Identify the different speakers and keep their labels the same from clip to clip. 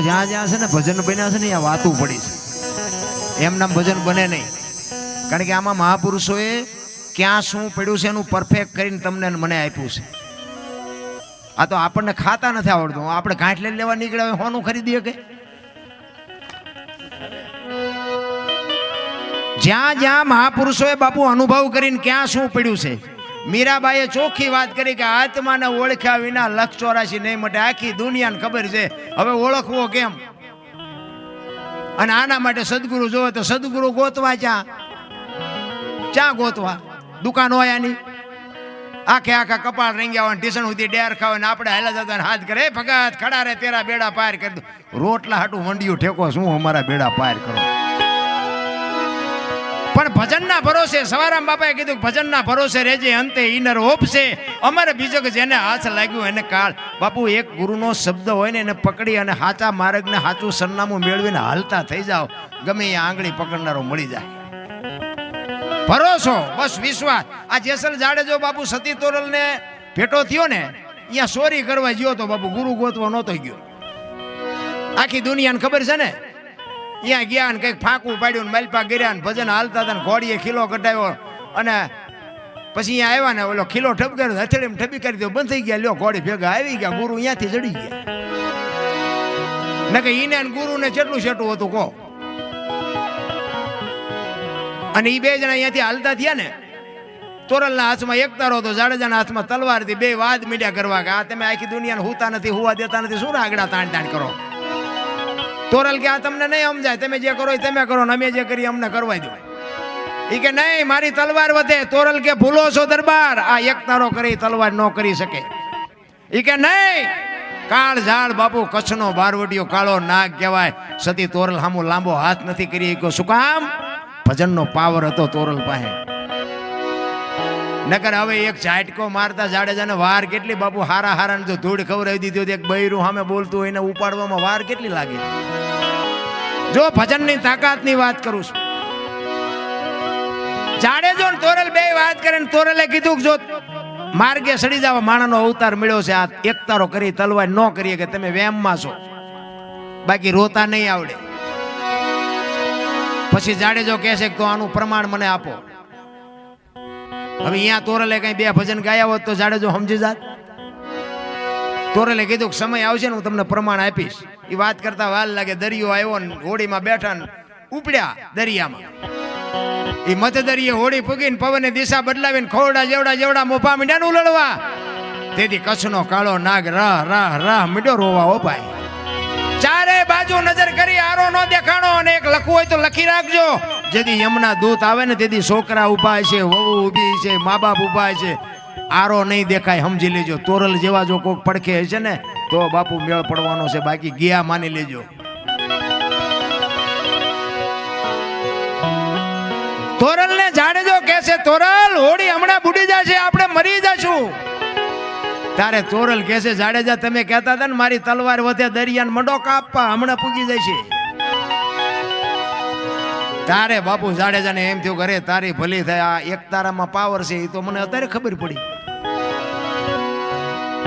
Speaker 1: જ્યાં જ્યાં છે ને, ભજન બન્યા છે ને ત્યાં વાતું પડી છે. એમ નામ ભજન બને નહીં. કારણ કે આમાં મહાપુરુષોએ ક્યાં શું પડ્યું છે એનું પરફેક્ટ કરીને તમને મને આપ્યું છે. આ તો આપણને ખાતા નથી આવડતું. આપણે ગાંઠ લઈ લેવા નીકળ્યા હોય, હોનું ખરીદીએ કે જ્યાં જ્યાં મહાપુરુષોએ બાપુ અનુભવ કરીને ક્યાં શું પડ્યું છે મીરાબાઈએ ચોખ્ખી વાત કરી કે આત્માને ઓળખ્યા વિના લક્ષ ચોરાશી નહીં માટે. આખી દુનિયાને ખબર છે, હવે ઓળખવો કેમ? અને આના માટે સદગુરુ જોવે તો સદગુરુ ગોતવા ચા ચા ગોતવા? દુકાન હોય આની? આખે આખા કપાળ રંગ્યા હોય ટીસણ સુધી ડેર ખાવે ને આપણે હાલા જતા હાથ કરે "એ ભગત ખડા રે, તેરા બેડા પાર કરી દો. રોટલા હાટું મંડિયું ઠેકો, શું અમારા બેડા પાર કરો? પણ ભજનના ભરોસે, સવારામ બાપાએ કીધું ભજનના ભરોસે રહેજે, અંતે ઈનર ઓપશે. અમારે બીજો કે જેને હાથ લાગ્યું એને કાળ. બાપુ, એક ગુરુનો શબ્દ હોય ને એને પકડી અને હાચા માર્ગને સાચું સરનામું મેળવીને હાલતા થઈ જાઓ. ગમે એ આંગળી પકડનારો મળી જાય. ભરોસો, બસ વિશ્વાસ. આ જેસલ જાડેજો બાપુ સતી તોરલ ને ભેટો થયો ને અહીંયા સોરી કરવા ગયો તો બાપુ ગુરુ ગોતવો નહોતો ગયો. આખી દુનિયાને ખબર છે ને? અહીંયા ગયા ને કંઈક ફાંકું પાડ્યું ને મલપા ગીર્યા ને ભજન હાલતા હતા ને ઘોડીએ ખીલો કઢાવ્યો. અને પછી અહીંયા આવ્યા ને ઓલો ખીલો ઠપ કર્યો હથેળીમાં ઠપી કરી દો બંધ થઈ ગયા, લ્યો ઘોડી ભેગા આવી ગયા, ગુરુ અહીંયાથી ચડી ગયા. ને કે ઈને ગુરુને કેટલું છેટું હતું, કહો. અને એ બે જણા અહીંયાથી હાલતા થયા ને, તોરલના હાથમાં એક તારો હતો, જાડેજાના હાથમાં તલવાર હતી બે વાદ મીડિયા કરવા કે, આ તમે આખી દુનિયાને હુતા નથી, હુવા દેતા નથી, શું આગળ તાણ તાણ કરો? તોરલ કે આ તમને નહીં સમજાય, તમે જે કરો તમે કરો ને અમે જે કરીએ અમને કરવા દો એ કે નહીં, મારી તલવાર વધે તોરલ કે ભૂલો છો દરબાર, આ એક તારો કરી તલવાર ન કરી શકે. એ કે નહીં, કાળ ઝાડ બાપુ કચ્છનો બારવટીયો કાળો નાગ કહેવાય. સતી તોરલ હામો લાંબો હાથ નથી કરી શક્યો. શું કામ? ભજનનો પાવર હતો તોરલ પાસે. નકર હવે એક ઝાટકો મારતા જાડેજાને વાર કેટલી? બાપુ હારા હારા જો ધૂળ ખવડાવી દીધી હતી, એક બૈરું સામે બોલતું હોય એને ઉપાડવામાં વાર કેટલી લાગે? જો ભજનની તાકાતની વાત કરું છું. જાડેજો ને તોરલ બે વાત કરે ને તોરલે કીધું કે જો માર્ગે સડી જવા માણાનો અવતાર મળ્યો છે, આ એકતારો કરી તલવાર ન કરીએ કે તમે વેમમાં છો. બાકી રોતા નહીં આવડે. પછી જાડેજો કહેશે કે તો આનું પ્રમાણ મને આપો. હવે અહીંયા તોરલે કઈ બે ભજન ગાયા હોત તો જાડેજો સમજી જાત. તોરલે કીધું સમય આવશે ને હું તમને પ્રમાણ આપીશ. એ વાત કરતા વાલ લાગે દરિયો આવ્યો ને હોડીમાં બેઠા ને ઉપડ્યા દરિયામાં. એ મત દરિયે હોડી પૂગીને પવને દિશા બદલાવીને ખોરડા જેવડા જેવડા મોફા મીંડ્યા ને ઉલળવા. તેથી કચ્છનો કાળો નાગ રાહ રાહ રાહ મીડો રોવા ઓ ભાઈ ચારે બાજુ નજર કરી આરો નો દેખાણો અને એક લખવું હોય તો લખી રાખજો. જેથી યમના દૂત આવે ને તેથી છોકરા ઊભા છે, વહુ ઊભી છે મા બાપ ઊભા છે. આરો નહીં દેખાય, સમજી લેજો. તોરલ જેવા જો કોઈક પડખે હશે ને, તો બાપુ મેળ પડવાનો છે. બાકી ગયા માની લેજો. તોરલ ને જાડેજો કે છે, તોરલ હોડી હમણાં બુડી જશે, આપણે મરી જશું. તારે તોરલ કે છે, જાડેજા, તમે કહેતા હતા ને, મારી તલવાર વધે દરિયાને મંડો કાપવા હમણાં પૂગી જશે. તારે બાપુ જાડેજાને એમ થયું ઘરે તારી ભલી થાય, આ એક તારામાં પાવર છે એ તો મને અત્યારે ખબર પડી.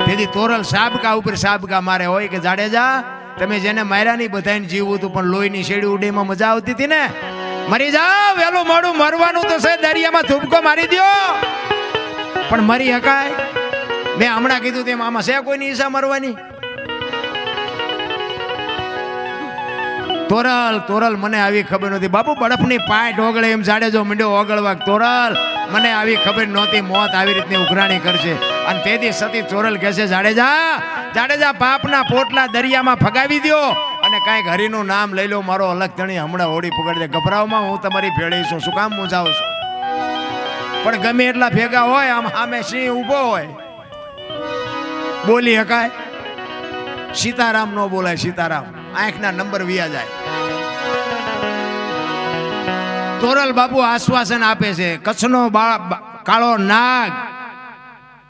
Speaker 1: તેથી તોરલ સાબકા ઉપર સાબકા મારે હોય કે જાડેજા, તમે જેને માર્યા નહીં બધાને જીવવું હતું, પણ લોહીની શેડી ઉડેમાં મજા આવતી હતી ને? મરી જાઓ વેલું મોડું મરવાનું તો છે, દરિયામાં થૂબકો મારી દ્યો. પણ મરી હકાય? મેં હમણાં કીધું તેમ, આમાં છે કોઈની ઈશા મરવાની? તોરલ તોરલ, મને આવી ખબર નહોતી. બાપુ, બરફની પાય ઓગળે એમ જાડેજો મીંડો ઓગળવા. તોરલ, મને આવી ખબર નહોતી. મોત આવી રીતની ઉઘરાણી કરશે. અને તેથી સતી તોરલ કહેશે જાડેજા જાડેજા પાપના પોટલા દરિયામાં ફગાવી દ્યો. અને કાંઈક હરિનું નામ લઈ લો, મારો અલગ ધણી હમણાં હોડી પકડી દે. ગભરાવમાં હું તમારી ભેળી છું. શું કામ મૂંઝાવું છું? પણ ગમે એટલા ભેગા હોય, આમ સામે સિંહ ઊભો હોય. બોલી શકાય સીતારામ નો બોલાય, સીતારામ. આંખના નંબર વિયા જાય. તોરલ બાપુ આશ્વાસન આપે છે, કચ્છનો કાળો નાગ.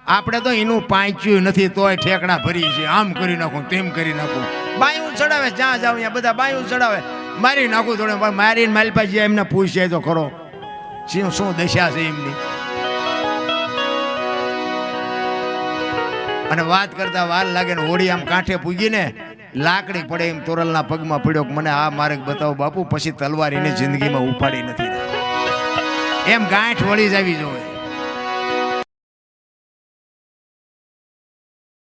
Speaker 1: આપણે તો એનું પાંચ્યું નથી, તોય ઠેકડા ભરી છે. આમ કરી નાખું, તેમ કરી નાખું. બાયું ચડાવે, જ્યાં જાવ ત્યાં બધા બાયું ચડાવે. મારી નાખું થોડે, પણ મારીને માલપાજી એમને પૂછે તો ખરો. શું શું દશા છે એમની? અને વાત કરતા વાર લાગે ને હોડી આમ કાંઠે પૂગીને લાકડી પડે એમ તોરલના પગમાં પડ્યો મને આ માર્ગ બતાવો બાપુ, પછી તલવાર એને જિંદગીમાં ઉપાડી નથી એમ ગાંઠ વળી જ આવી જોઈએ